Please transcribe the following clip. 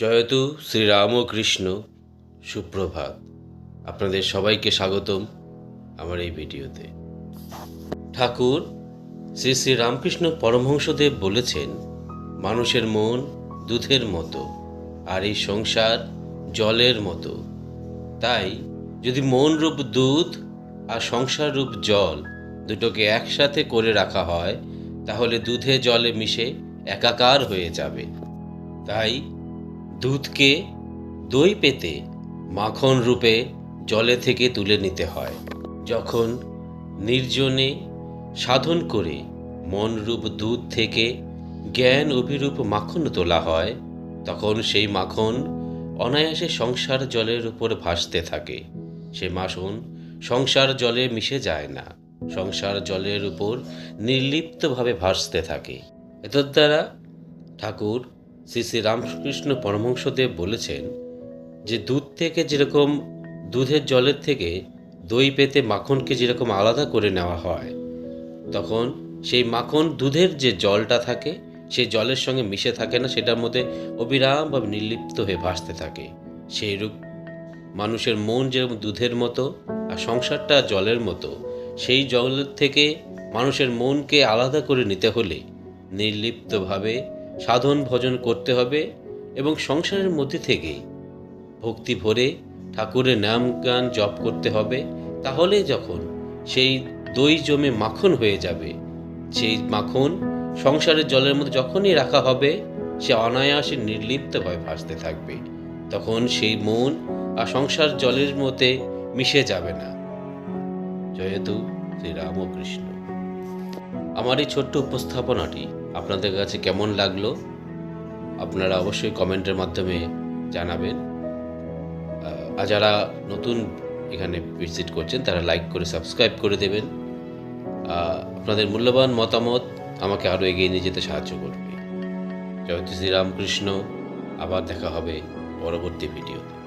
জয়তু শ্রীরামকৃষ্ণ সুপ্রভাত। আপনাদের সবাইকে স্বাগতম আমার এই ভিডিওতে। ঠাকুর, শ্রী শ্রী রামকৃষ্ণ পরমহংসদেব বলেছেন, মানুষের মন দুধের মতো, আর এই সংসার জলের মতো। তাই যদি মন রূপ দুধ আর সংসার রূপ জল দুটোকে একসাথে করে রাখা হয়, তাহলে দুধে জলে মিশে একাকার হয়ে যাবে। তাই দুধকে দই পেতে মাখন রূপে জলে থেকে তুলে নিতে হয়। যখন নির্জনে সাধন করে মনরূপ দুধ থেকে জ্ঞান অভিরূপ মাখন তোলা হয়, তখন সেই মাখন অনায়াসে সংসার জলের উপর ভাসতে থাকে। সে মাখন সংসার জলে মিশে যায় না। সংসার জলের উপর নির্লিপ্তভাবে ভাসতে থাকে। এতদ দ্বারা ঠাকুর শ্রী শ্রী রামকৃষ্ণ পরমহংসদেব বলেছেন যে দুধ থেকে যেরকম দুধের জলের থেকে দই পেতে মাখনকে যেরকম আলাদা করে নেওয়া হয়, তখন সেই মাখন দুধের যে জলটা থাকে, সেই জলের সঙ্গে মিশে থাকে না, সেটার মধ্যে অবিরামভাবে নির্লিপ্ত হয়ে ভাসতে থাকে। সেই রূপ মানুষের মন যেরকম দুধের মতো আর সংসারটা জলের মতো, সেই জলের থেকে মানুষের মনকে আলাদা করে নিতে হলে নির্লিপ্তভাবে সাধন ভজন করতে হবে এবং সংসারের মধ্যে থেকেই ভক্তি ভরে ঠাকুরের নাম গান জপ করতে হবে, তাহলে যখন সেই দই জমে মাখন হয়ে যাবে, সেই মাখন সংসারের জলের মধ্যে যখনই রাখা হবে, সে অনায়াসে নির্লিপ্তভাবে ভাসতে থাকবে। তখন সেই মন আর সংসার জলের মধ্যে মিশে যাবে না। জয়তু শ্রী রামকৃষ্ণ। আমার এই ছোট্ট উপস্থাপনাটি আপনাদের কাছে কেমন লাগল, আপনারা অবশ্যই কমেন্টের মাধ্যমে জানাবেন। আর যারা নতুন এখানে ভিজিট করছেন, তারা লাইক করে, সাবস্ক্রাইব করে দেবেন। আপনাদের মূল্যবান মতামত আমাকে আরও এগিয়ে নিয়ে যেতে সাহায্য করবে। জয়তী শ্রীরামকৃষ্ণ আবার দেখা হবে পরবর্তী ভিডিওতে।